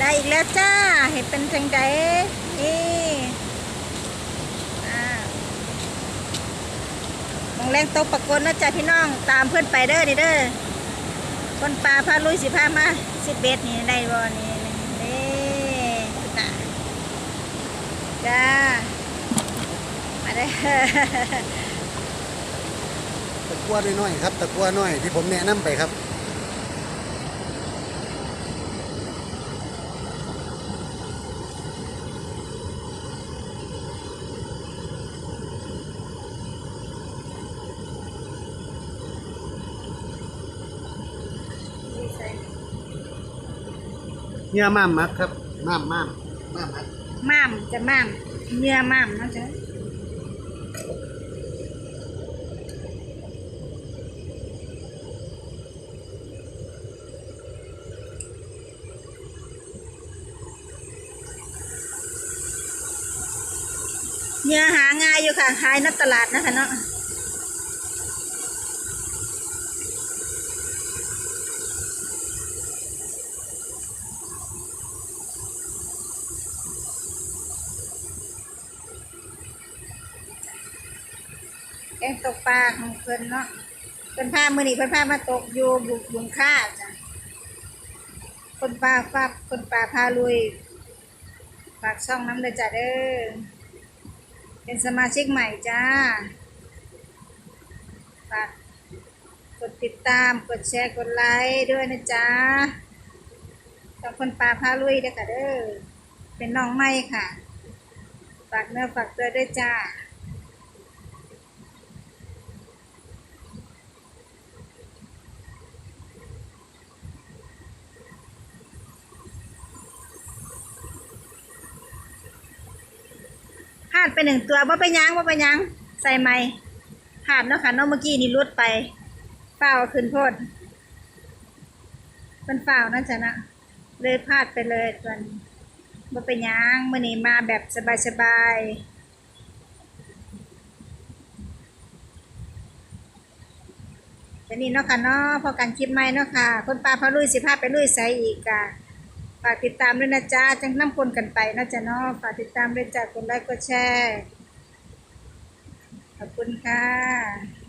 ได้อีกแล้วจ้า เห็นเป็นจังไดนี่อ่ามองแรงตกปรากฏนะจ๊ะพี่น้อง ตามเพื่อนไปเด้อนี่เด้อคนปลาพาลุยสิพามาสิบเบ็ดนี่ได้บ่นี่นี่จ้าจ้า มาเด้อตะกัวน้อยๆครับ ตะกัวน้อยที่ผมแนะนำไปครับ เนื้อม่ามมักครับม่ามม่ามม่ามมักม่ามจะม่ามเนื้อม่ามนะจ๊ะเนื้อหาง่ายอยู่ค่ะขายนัดตลาดนะคะเนาะ แกงตกปลาของเพิ่นเนาะเพิ่นพามือนี่เพิ่นพามาตกอยู่บุกบุงค่าจ้ะคนปลาฟับคนปลาพาลุยฝากช่องน้ำเลยจ้ะเด้อเป็นสมาชิกใหม่จ้าฝากกดติดตามกดแชร์กดไลค์ด้วยนะจ๊ะขอบคนปลาพาลุยด้วยค่ะเด้อเป็นน้องใหม่ค่ะฝากเนื้อฝากตัวด้วยจ้าาดไปหนึ่งตัวว่าไปยังว่าไปยัง ใส่ไม่พลาดเนาะค่ะเนาะเมื่อกี้นี่รุดไปเฝ้าขึ้นโพดเป็นเฝ้านั่นจ้ะนะเลยพลาดไปเลยตัวนี้ว่าไปยั้งมื่อนี้มาแบบสบายๆแต่นี่เนาะค่ะเนาะพอกันคลิปใหม่เนาะค่ะ คนปลาพาลุยสิพาไปลุยใส่อีกอะ ฝากติดตามด้วยนะจ๊ะจังน้ำคนกันไปนะจ๊ะเนาะฝากติดตามด้วยจ้ะกดไลค์กดแชร์ ขอบคุณค่ะ